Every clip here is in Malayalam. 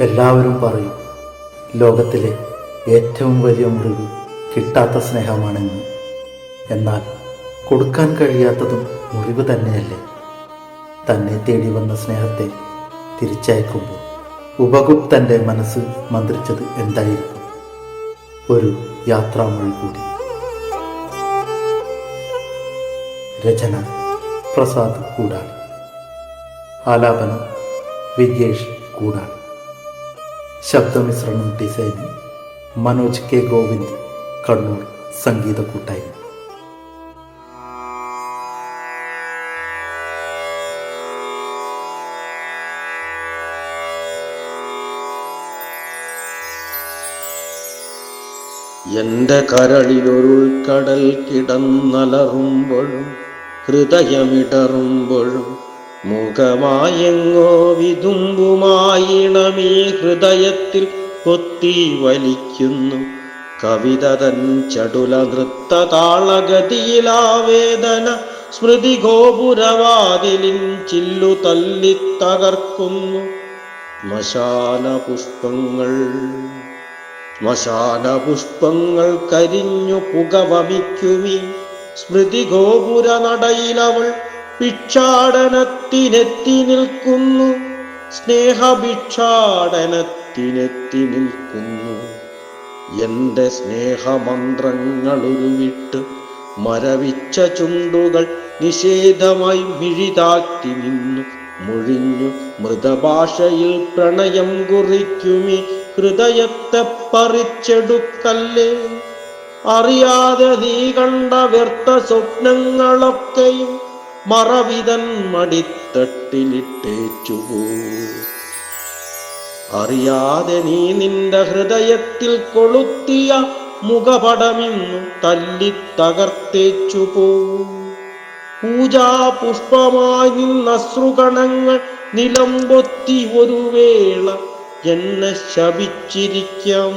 എല്ലാവരും പറയും ലോകത്തിലെ ഏറ്റവും വലിയ മുറിവ് കിട്ടാത്ത സ്നേഹമാണെന്ന്. എന്നാൽ കൊടുക്കാൻ കഴിയാത്തതും മുറിവ് തന്നെയല്ലേ? തന്നെ തേടി വന്ന സ്നേഹത്തെ തിരിച്ചയക്കുമ്പോൾ ഉപഗുപ്തന്റെ മനസ്സ് മന്ത്രിച്ചത് എന്തായിരിക്കും? ഒരു യാത്രാമൊഴി കൂടി. രചന പ്രസാദ് കൂടാണ് ആലാപനം വിജേഷ് കൂടാട് ശബ്ദമിശ്രണം ഡിസൈനിങ് മനോജ് കെ. ഗോവിന്ദ് കണ്ണൂർ സംഗീത കൂട്ടായ്മ എന്റെ കരളിലൊരുൾക്കടൽ കിടന്നലറുമ്പോഴും ഹൃദയമിടറുമ്പോഴും മുഖമായെങ്ങോ വിതുമ്പുമായിണമീ ഹൃദയത്തിൽ കൊത്തി വലിക്കുന്നു. കവിത തൻ ചടുല നൃത്ത താളഗതിയിലാവേദന സ്മൃതി ഗോപുരവാതിലിൻ ചില്ലു തല്ലി തകർക്കുന്നു. ശ്മശാന പുഷ്പങ്ങൾ ശ്മശാന പുഷ്പങ്ങൾ കരിഞ്ഞു പുകവമിക്കുമി സ്മൃതി ഗോപുര നടയിലവൾ ഭിക്ഷാടനത്തിനെത്തി നിൽക്കുന്നു. സ്നേഹഭിക്ഷാടനത്തിനെത്തി നിൽക്കുന്നു. എന്റെ സ്നേഹമന്ത്രങ്ങൾ ഉരുവിട്ട് മരവിച്ച ചുണ്ടുകൾ നിഷേധമായി മിഴിതാക്കി നിന്നു. മുഴിഞ്ഞു മൃതഭാഷയിൽ പ്രണയം കുറിക്കുമി. ഹൃദയത്തെ പറിച്ചെടുക്കല്ലേ? അറിയാതെ നീ കണ്ട വ്യർത്ഥ സ്വപ്നങ്ങളൊക്കെയും മറവിതൻ മടിത്തട്ടിലിട്ടേച്ചുപോ അറിയാതെ നീ നിന്റെ ഹൃദയത്തിൽ കൊളുത്തിയ മുഖപടമിന്നു തല്ലി തകർത്തേച്ചു പോവും പൂജാപുഷ്പമായി നിന്നശ്രുകണങ്ങൾ നിലമ്പൊത്തി ഒരു വേള എന്നെ ശപിച്ചിരിക്കാം.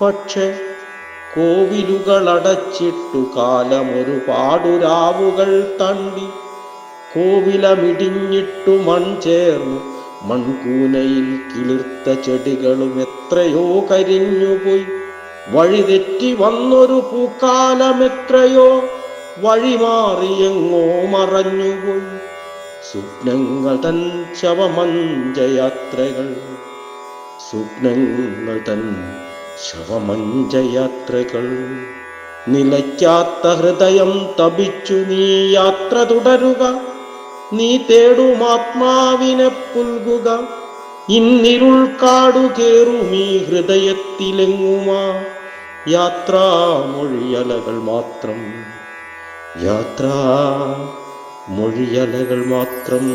പക്ഷെ കോവിലുകൾ കാലമൊരുപാടു രാവുകൾ തണ്ടി. കോവിലമിടിഞ്ഞിട്ടു മൺ ചേർന്നു. മൺകൂനയിൽ കിളിർത്ത ചെടികളും എത്രയോ കരിഞ്ഞുപോയി. വഴിതെറ്റി വന്നൊരു പൂക്കാലമെത്രയോ വഴിമാറിയെങ്ങോ മറഞ്ഞുപോയി. സ്വപ്നങ്ങൾ തൻ ശവമഞ്ചയാത്രകൾ. സ്വപ്നങ്ങൾ തൻ ശവമഞ്ചയാത്രകൾ. നിലയ്ക്കാത്ത ഹൃദയം തപിച്ചു നീ യാത്ര തുടരുക. നീ തേടും ആത്മാവിനെ പുൽകുക. ഇന്നിരുൾ കാടു ഈ ഹൃദയത്തിലെങ്ങുമാ? യാത്രാമൊഴിയലകൾ മാത്രം. യാത്രാ മൊഴിയലകൾ മാത്രം.